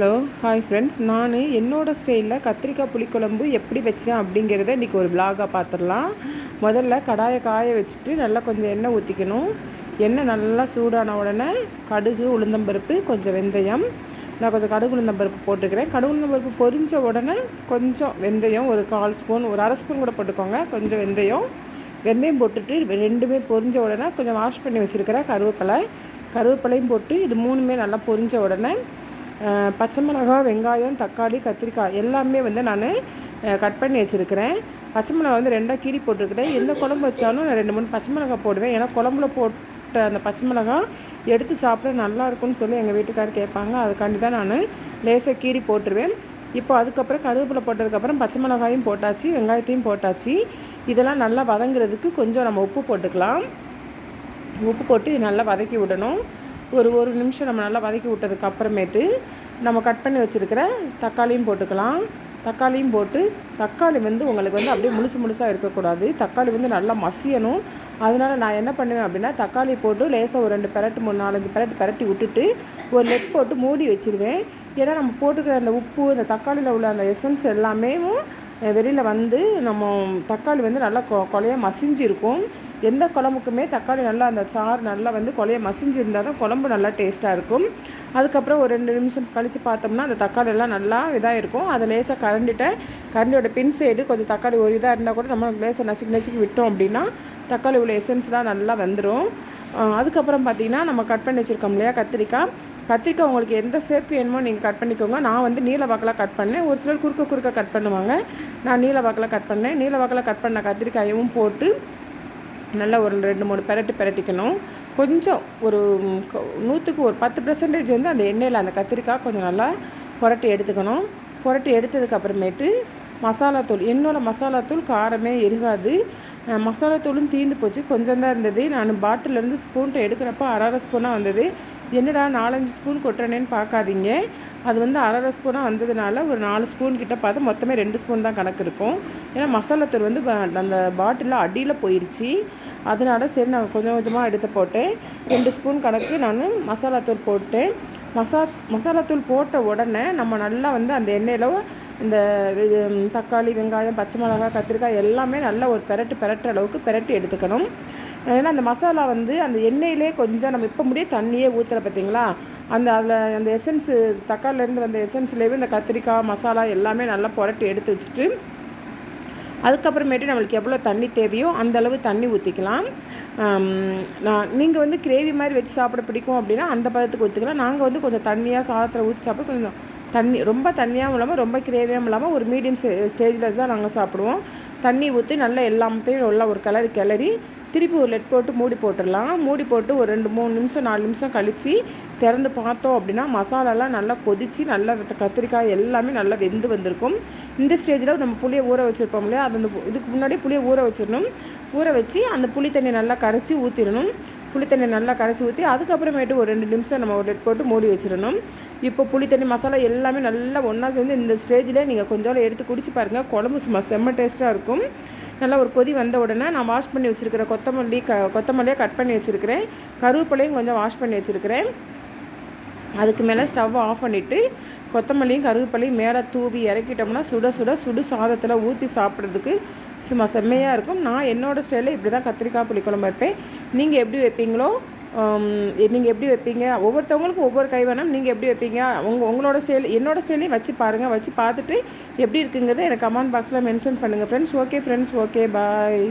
Hello hi friends நான் என்னோடய ஸ்டைலில் கத்திரிக்காய் புளிக்குழம்பு எப்படி வச்சேன் அப்படிங்கிறத இன்றைக்கி ஒரு விலாகாக பார்த்துடலாம் முதல்ல கடாயை காய வச்சுட்டு நல்லா கொஞ்சம் எண்ணெய் ஊற்றிக்கணும் எண்ணெய் நல்லா சூடான உடனே கடுகு உளுந்தம்பருப்பு கொஞ்சம் வெந்தயம். நான் கொஞ்சம் கடுகு உளுந்தம்பருப்பு போட்டுக்கிறேன். கடுகு உளுந்தம்பருப்பு பொரிஞ்ச உடனே கொஞ்சம் வெந்தயம் ஒரு கால் ஸ்பூன் ஒரு அரை ஸ்பூன் கூட போட்டுக்கோங்க. கொஞ்சம் வெந்தயம். வெந்தயம் போட்டுட்டு ரெண்டுமே பொரிஞ்ச உடனே கொஞ்சம் வாஷ் பண்ணி வச்சுருக்கிறேன் கருவேப்பிலை. கருவேப்பிலையும் போட்டு இது மூணுமே நல்லா பொரிஞ்ச உடனே பச்சை மிளகா வெங்காயம் தக்காளி கத்திரிக்காய் எல்லாமே வந்து நான் கட் பண்ணி வச்சுருக்கிறேன். பச்சை மிளகா வந்து ரெண்டாக கீரி போட்டிருக்கிறேன். எந்த குழம்பு வச்சாலும் நான் ரெண்டு மூணு பச்சை மிளகா போடுவேன். ஏன்னா குழம்புல போட்ட அந்த பச்சை மிளகா எடுத்து சாப்பிட நல்லா இருக்கும்னு சொல்லி எங்கள் வீட்டுக்கார் கேட்பாங்க. அதுக்காண்டி தான் நான் லேசாக கீரி போட்டுருவேன். இப்போ அதுக்கப்புறம் கருவேப்பிலை போட்டதுக்கப்புறம் பச்சை மிளகாயும் போட்டாச்சு வெங்காயத்தையும் போட்டாச்சு. இதெல்லாம் நல்லா வதங்குறதுக்கு கொஞ்சம் நம்ம உப்பு போட்டுக்கலாம். உப்பு போட்டு நல்லா வதக்கி விடணும். ஒரு ஒரு நிமிஷம் நம்ம நல்லா வதக்கி விட்டதுக்கு அப்புறமேட்டு நம்ம கட் பண்ணி வச்சுருக்கிற தக்காளியும் போட்டுக்கலாம். தக்காளியும் போட்டு தக்காளி வந்து உங்களுக்கு வந்து அப்படியே முழுசு முழுசாக இருக்கக்கூடாது. தக்காளி வந்து நல்லா மசியணும். அதனால் நான் என்ன பண்ணுவேன் அப்படின்னா தக்காளி போட்டு லேசாக ஒரு ரெண்டு பெரட்டு மூணு நாலஞ்சு பெரட்டு பெரட்டி விட்டுட்டு ஒரு லெட் போட்டு மூடி வச்சுருவேன். ஏன்னா நம்ம போட்டுக்கிற அந்த உப்பு இந்த தக்காளியில் உள்ள அந்த எசன்ஸ் எல்லாமே வெளியில் வந்து நம்ம தக்காளி வந்து நல்லா கொ கொலையாக மசிஞ்சிருக்கும். எந்த குழம்புக்குமே தக்காளி நல்லா அந்த சாறு நல்லா வந்து கொலையை மசிஞ்சு இருந்தால் தான் குழம்பு நல்லா டேஸ்ட்டாக இருக்கும். அதுக்கப்புறம் ஒரு ரெண்டு நிமிஷம் கழித்து பார்த்தோம்னா அந்த தக்காளி எல்லாம் நல்லா இதாக இருக்கும் அதை லேசாக கரண்டிட்டேன் கரண்டியோட பின் சைடு கொஞ்சம் தக்காளி ஒரு இதாக இருந்தால் கூட நம்ம லேசாக நசுக்கி நசுக்கி விட்டோம் அப்படின்னா தக்காளி உள்ள எசன்ஸ்லாம் நல்லா வந்துடும் அதுக்கப்புறம் பார்த்திங்கன்னா நம்ம கட் பண்ணி வச்சுருக்கோம் இல்லையா கத்திரிக்காய். கத்திரிக்காய் உங்களுக்கு எந்த ஷேப் வேணுமோ நீங்கள் கட் பண்ணிக்கோங்க. நான் வந்து நீல வாக்கில் கட் பண்ணேன். ஒரு சிலர் குறுக்க குறுக்க கட் பண்ணுவாங்க. நான் நீல வாக்கில் கட் பண்ணேன். நீல வாக்கில் கட் பண்ண கத்திரிக்காயும் போட்டு நல்லா ஒரு ரெண்டு மூணு பெரட்டு பெரட்டிக்கணும். கொஞ்சம் ஒரு நூற்றுக்கு ஒரு பத்து பர்சன்டேஜ் வந்து அந்த எண்ணெயில் அந்த கத்திரிக்காய் கொஞ்சம் நல்லா புரட்டி எடுத்துக்கணும். புரட்டி எடுத்ததுக்கு அப்புறமேட்டு மசாலாத்தூள் என்னோடய மசாலாத்தூள் காரமே இருக்காது. மசாலாத்தூளும் தீர்ந்து போச்சு. கொஞ்சம் தான் இருந்தது. நான் பாட்டிலேருந்து ஸ்பூன்ட்டு எடுக்கிறப்ப அரை ஸ்பூனாக வந்தது. என்னடா நாலஞ்சு ஸ்பூன் கொட்டுறேனேன்னு பார்க்காதீங்க. அது வந்து அரை ஸ்பூனாக வந்ததுனால ஒரு நாலு ஸ்பூன் கிட்ட பார்த்து மொத்தமே ரெண்டு ஸ்பூன் தான் கணக்கு இருக்கும். ஏன்னா மசாலாத்தூள் வந்து அந்த பாட்டிலில் அடியில் போயிடுச்சு அதனால சரி நான் கொஞ்சம் கொஞ்சமாக எடுத்து போட்டேன். ரெண்டு ஸ்பூன் கணக்கு நான் மசாலாத்தூள் போட்டேன். மசா மசாலாத்தூள் போட்ட உடனே நம்ம நல்லா வந்து அந்த எண்ணெயில் இந்த தக்காளி வெங்காயம் பச்சை மிளகாய் கத்திரிக்காய் எல்லாமே நல்லா ஒரு பெரட்டு பெரட்டுற அளவுக்கு பெரட்டி எடுத்துக்கணும். ஏன்னா அந்த மசாலா வந்து அந்த எண்ணெயிலே கொஞ்சம் நம்ம இப்போ முடிய தண்ணியே ஊற்றுற பார்த்தீங்களா அந்த அதில் அந்த எசன்ஸு தக்காளிலேருந்து வந்த எசன்ஸ்லேயே இந்த கத்திரிக்காய் மசாலா எல்லாமே நல்லா புரட்டி எடுத்து வச்சுட்டு அதுக்கப்புறமேட்டு நம்மளுக்கு எவ்வளோ தண்ணி தேவையோ அந்தளவு தண்ணி ஊற்றிக்கலாம் நான் நீங்கள் வந்து கிரேவி மாதிரி வச்சு சாப்பிட பிடிக்கும் அப்படின்னா அந்த பதத்துக்கு ஊற்றிக்கலாம் நாங்கள் வந்து கொஞ்சம் தண்ணியாக சாதத்தில் ஊற்றி சாப்பிட கொஞ்சம் தண்ணி ரொம்ப தண்ணியாகவும் இல்லாமல் ரொம்ப கிரேவியாகவும் இல்லாமல் ஒரு மீடியம் ஸ்டேஜில் தான் நாங்கள் சாப்பிடுவோம். தண்ணி ஊற்றி நல்லா எல்லாத்தையும் நல்லா ஒரு கிளறி கிளறி திருப்பி ஒரு லெட் போட்டு மூடி போட்டுடலாம். மூடி போட்டு ஒரு ரெண்டு மூணு நிமிஷம் நாலு நிமிஷம் கழித்து திறந்து பார்த்தோம் அப்படின்னா மசாலாலாம் நல்லா கொதித்து நல்லா கத்திரிக்காய் எல்லாமே நல்லா வெந்து வந்திருக்கும். இந்த ஸ்டேஜில் நம்ம புளியை ஊற வச்சுருப்போம் இல்லையா? அது அந்த இதுக்கு முன்னாடி புளியை ஊற வச்சிடணும். ஊற வச்சு அந்த புளி தண்ணி நல்லா கரைச்சி ஊற்றிடணும் புளி தண்ணி நல்லா கரைச்சி ஊற்றி அதுக்கப்புறமேட்டு ஒரு ரெண்டு நிமிஷம் நம்ம ஒரு லெட் போட்டு மூடி வச்சிடணும். இப்போ புளி தண்ணி மசாலா எல்லாமே நல்லா ஒன்றா சேர்ந்து இந்த ஸ்டேஜில் நீங்கள் கொஞ்சம் எடுத்து குடிச்சு பாருங்கள் குழம்பு சும்மா செம்ம டேஸ்ட்டாக இருக்கும். நல்லா ஒரு கொதி வந்த உடனே நான் வாஷ் பண்ணி வச்சுருக்கிற கொத்தமல்லி க கொத்தமல்லியை கட் பண்ணி வச்சுருக்கிறேன். கருவேப்பிலையும் கொஞ்சம் வாஷ் பண்ணி வச்சுருக்கிறேன். அதுக்கு மேலே ஸ்டவ் ஆஃப் பண்ணிவிட்டு கொத்தமல்லியும் கருவேப்பிலையும் மேலே தூவி இறக்கிட்டோம்னா சுட சுட சுடு சாதத்தில் ஊற்றி சாப்பிட்றதுக்கு சும்மா செம்மையாக இருக்கும். நான் என்னோடய ஸ்டைலில் இப்படி தான் கத்திரிக்காய் புளிக்குழம்பு வைப்பேன். நீங்கள் எப்படி வைப்பீங்களோ நீங்கள் எப்படி வைப்பீங்க? ஒவ்வொருத்தவங்களுக்கும் ஒவ்வொரு கைவனம் நீங்கள் எப்படி வைப்பீங்க? உங்கள் உங்களோட ஸ்டைல் என்னோட ஸ்டைலையும் வச்சு பாருங்கள் வச்சு பார்த்துட்டு எப்படி இருக்குங்கிறத எனக்கு கமெண்ட் பாக்ஸில் மென்ஷன் பண்ணுங்கள் friends okay friends okay bye